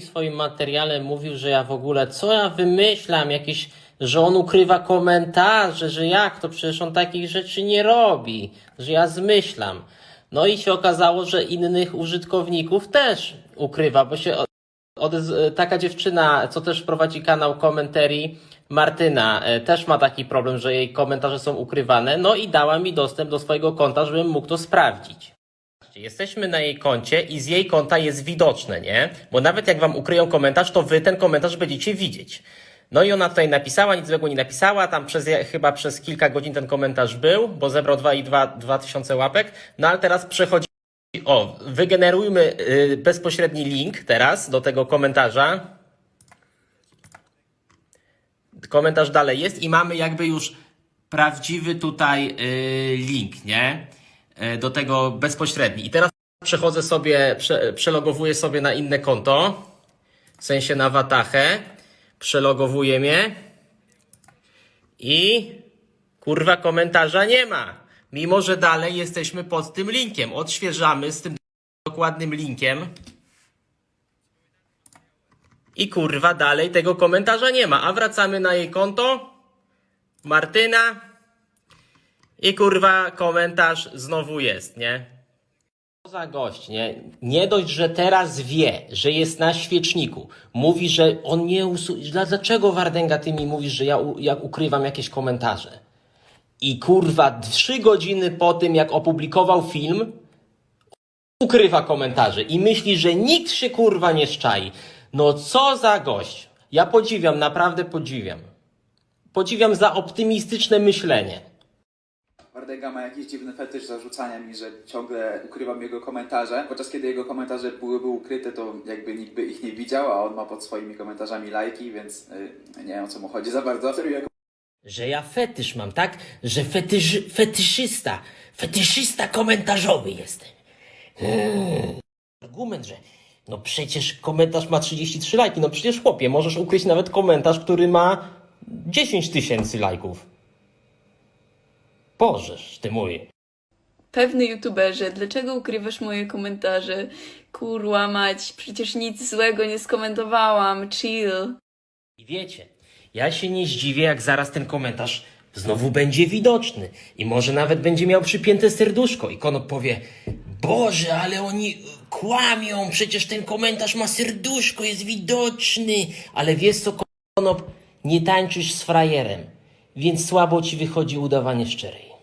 w swoim materiale mówił, że ja w ogóle, co ja wymyślam, jakieś, że on ukrywa komentarze, że jak to, przecież on takich rzeczy nie robi, że ja zmyślam. No i się okazało, że innych użytkowników też ukrywa, bo się taka dziewczyna, co też prowadzi kanał Commentary, Martyna, e, też ma taki problem, że jej komentarze są ukrywane, no i dała mi dostęp do swojego konta, żebym mógł to sprawdzić. Jesteśmy na jej koncie i z jej konta jest widoczne, nie? Bo nawet jak wam ukryją komentarz, to wy ten komentarz będziecie widzieć. No i ona tutaj napisała, nic złego nie napisała, tam przez, chyba przez kilka godzin ten komentarz był, bo zebrał 2,2 tysiące łapek, no ale teraz przechodzi, o, wygenerujmy y, bezpośredni link teraz do tego komentarza. Komentarz dalej jest i mamy jakby już prawdziwy tutaj y, link, nie? Y, do tego bezpośredni. I teraz przechodzę sobie, prze, przelogowuję sobie na inne konto, w sensie na Watachę, przelogowuję mnie i kurwa komentarza nie ma. Mimo, że dalej jesteśmy pod tym linkiem. Odświeżamy z tym dokładnym linkiem. I kurwa dalej tego komentarza nie ma. A wracamy na jej konto. Martyna. I kurwa komentarz znowu jest, nie? Co za gość, nie? Nie dość, że teraz wie, że jest na świeczniku. Mówi, że on nie usu... Dla- Dlaczego Wardęga ty mi mówisz, że ja, u... jak ukrywam jakieś komentarze? I kurwa, trzy godziny po tym, jak opublikował film, ukrywa komentarze i myśli, że nikt się kurwa nie szczai. No co za gość. Ja podziwiam, naprawdę podziwiam. Podziwiam za optymistyczne myślenie. Wardęga ma jakiś dziwny fetysz zarzucania mi, że ciągle ukrywam jego komentarze, podczas kiedy jego komentarze byłyby ukryte, to jakby nikt by ich nie widział, a on ma pod swoimi komentarzami lajki, więc y, nie wiem o co mu chodzi za bardzo. Że ja fetysz mam, tak? Że fetysz, fetyszysta, fetyszysta komentarzowy jestem. Hmm. Argument, że no przecież komentarz ma 33 lajki, no przecież chłopie, możesz ukryć nawet komentarz, który ma 10 tysięcy lajków. Bożeż ty mój. Pewny youtuberze, dlaczego ukrywasz moje komentarze? Kurwa mać, przecież nic złego nie skomentowałam, chill. I wiecie, ja się nie zdziwię, jak zaraz ten komentarz znowu będzie widoczny. I może nawet będzie miał przypięte serduszko. I Konop powie, Boże, ale oni y, kłamią, przecież ten komentarz ma serduszko, jest widoczny. Ale wiesz co, Konop, nie tańczysz z frajerem, więc słabo ci wychodzi udawanie szczerej.